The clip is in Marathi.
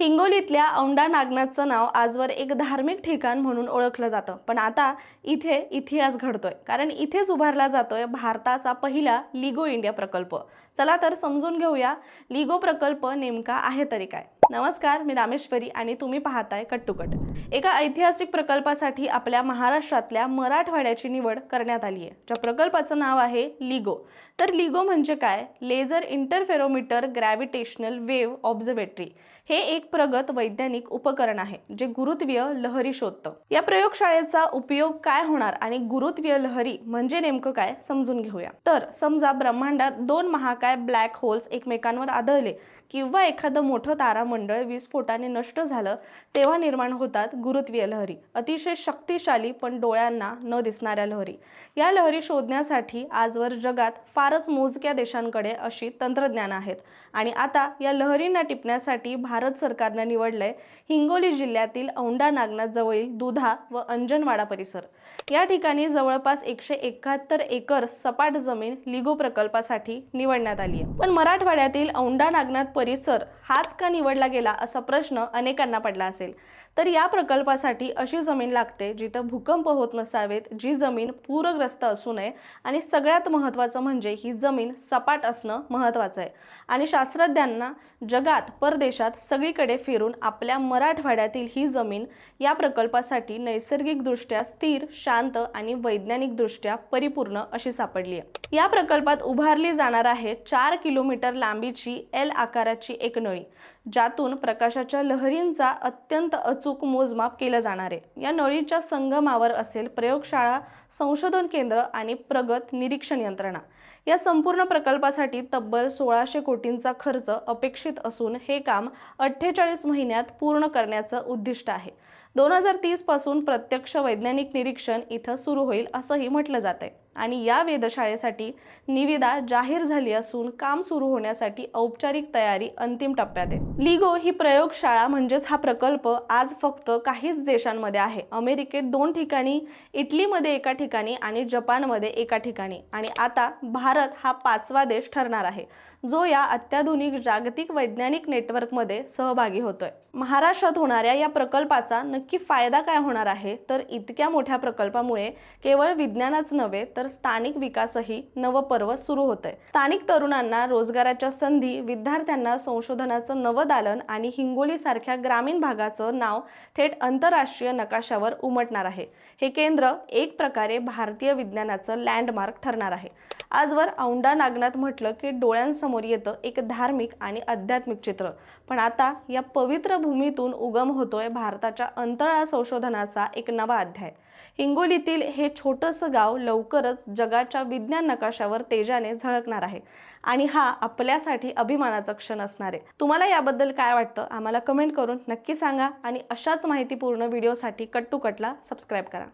हिंगोलीतल्या औंढा नागनाथचं नाव आजवर एक धार्मिक ठिकाण म्हणून ओळखलं जातं. पण आता इथे इतिहास घडतोय. कारण इथेच उभारला जातोय भारताचा पहिला लिगो इंडिया प्रकल्प. चला तर समजून घेऊया लिगो प्रकल्प नेमका आहे तरी काय? नमस्कार मी रामेश्वरी आणि तुम्ही पाहताय कट्टुकट एका ऐतिहासिक प्रकल्पासाठी आपल्या महाराष्ट्रातल्या मराठवाड्याची निवड करण्यात आली आहे. ज्या प्रकल्पाचं नाव आहे लिगो. तर लिगो म्हणजे काय? Laser interferometer gravitational wave observatory हे एक प्रगत वैज्ञानिक उपकरण आहे जे गुरुत्वीय लहरी शोधतं. या प्रयोगशाळेचा उपयोग काय होणार आणि गुरुत्वीय लहरी म्हणजे नेमकं काय समजून घेऊया. तर समजा ब्रह्मांडात दोन महाकाय ब्लॅक होल्स एकमेकांवर आढळले किंवा एखादं मोठं तारामंडळ मंडळ विस्फोटाने नष्ट झालं तेव्हा निर्माण होतात गुरुत्वीय लहरी. अतिशय शक्तिशाली पण डोळ्यांना न दिसणाऱ्या लहरी. या लहरी शोधण्यासाठी आजवर जगात फारच मोजक्या देशांकडे अशी तंत्रज्ञान आहेत. आणि आता या लहरींना टिपण्यासाठी भारत सरकारनं निवडलंय हिंगोली जिल्ह्यातील औंढा नागनाथ जवळील दुधा व अंजनवाडा परिसर. या ठिकाणी जवळपास एकशे एकाहत्तर एकर सपाट जमीन लिगो प्रकल्पासाठी निवडण्यात आली आहे पण मराठवाड्यातील औंढा नागनाथ परिसर हाच का निवडला गेला असा प्रश्न अनेकांना पडला असेल. तर या प्रकल्पासाठी अशी जमीन लागते जिथं भूकंप होत नसावेत जी जमीन पूरग्रस्त असू नये आणि सगळ्यात महत्त्वाचं म्हणजे ही जमीन सपाट असणं महत्त्वाचं आहे. आणि शास्त्रज्ञांना जगात परदेशात सगळीकडे फिरून आपल्या मराठवाड्यातील ही जमीन या प्रकल्पासाठी नैसर्गिकदृष्ट्या स्थिर शांत आणि वैज्ञानिकदृष्ट्या परिपूर्ण अशी सापडली आहे. या प्रकल्पात उभारली जाणार आहे चार किलोमीटर लांबीची एल आकाराची एक नळी. ज्यातून प्रकाशाच्या लहरींचा अत्यंत अचूक मोजमाप केलं जाणार आहे. या नळीच्या संगमावर असेल प्रयोगशाळा संशोधन केंद्र आणि प्रगत निरीक्षण यंत्रणा. या संपूर्ण प्रकल्पासाठी तब्बल सोळाशे कोटींचा खर्च अपेक्षित असून हे काम अठ्ठेचाळीस महिन्यात पूर्ण करण्याचं उद्दिष्ट आहे. दोन हजार तीसपासून प्रत्यक्ष वैज्ञानिक निरीक्षण इथं सुरू होईल असंही म्हटलं जात आहे आणि या वेधशाळेसाठी निविदा जाहीर झाली असून काम सुरू होण्यासाठी औपचारिक तयारी अंतिम टप्प्यात आहे. लिगो ही प्रयोगशाळा म्हणजेच हा प्रकल्प आज फक्त काहीच देशांमध्ये आहे. अमेरिकेत दोन ठिकाणी इटलीमध्ये एका ठिकाणी आणि जपानमध्ये एका ठिकाणी. आणि आता भारत हा पाचवा देश ठरणार आहे जो या अत्याधुनिक जागतिक वैज्ञानिक नेटवर्कमध्ये सहभागी होतोय. महाराष्ट्रात होणाऱ्या या प्रकल्पाचा नक्की फायदा काय होणार आहे? तर इतक्या मोठ्या प्रकल्पामुळे केवळ विज्ञानाच नव्हे तर तर स्थानिक विकासही नवपर्व सुरू होत आहे स्थानिक तरुणांना रोजगाराच्या संधी विद्यार्थ्यांना संशोधनाचं नवदालन आणि हिंगोली सारख्या ग्रामीण भागाचं नाव थेट आंतरराष्ट्रीय नकाशावर उमटणार आहे. हे केंद्र एक प्रकारे भारतीय विज्ञानाचं लँडमार्क ठरणार आहे. आजवर औंढा नागनाथ म्हटलं की डोळ्यांसमोर येतं एक धार्मिक आणि आध्यात्मिक चित्र. पण आता या पवित्र भूमीतून उगम होतोय भारताच्या अंतराळ संशोधनाचा एक नवा अध्याय. हिंगोलीतील हे छोटंसं गाव लवकरच जगाच्या विज्ञान नकाशावर तेजाने झळकणार आहे आणि हा आपल्यासाठी अभिमानाचा क्षण असणार आहे. तुम्हाला याबद्दल काय वाटतं? आम्हाला कमेंट करून नक्की सांगा आणि अशाच माहितीपूर्ण व्हिडिओसाठी कट टू कटला सबस्क्राईब करा.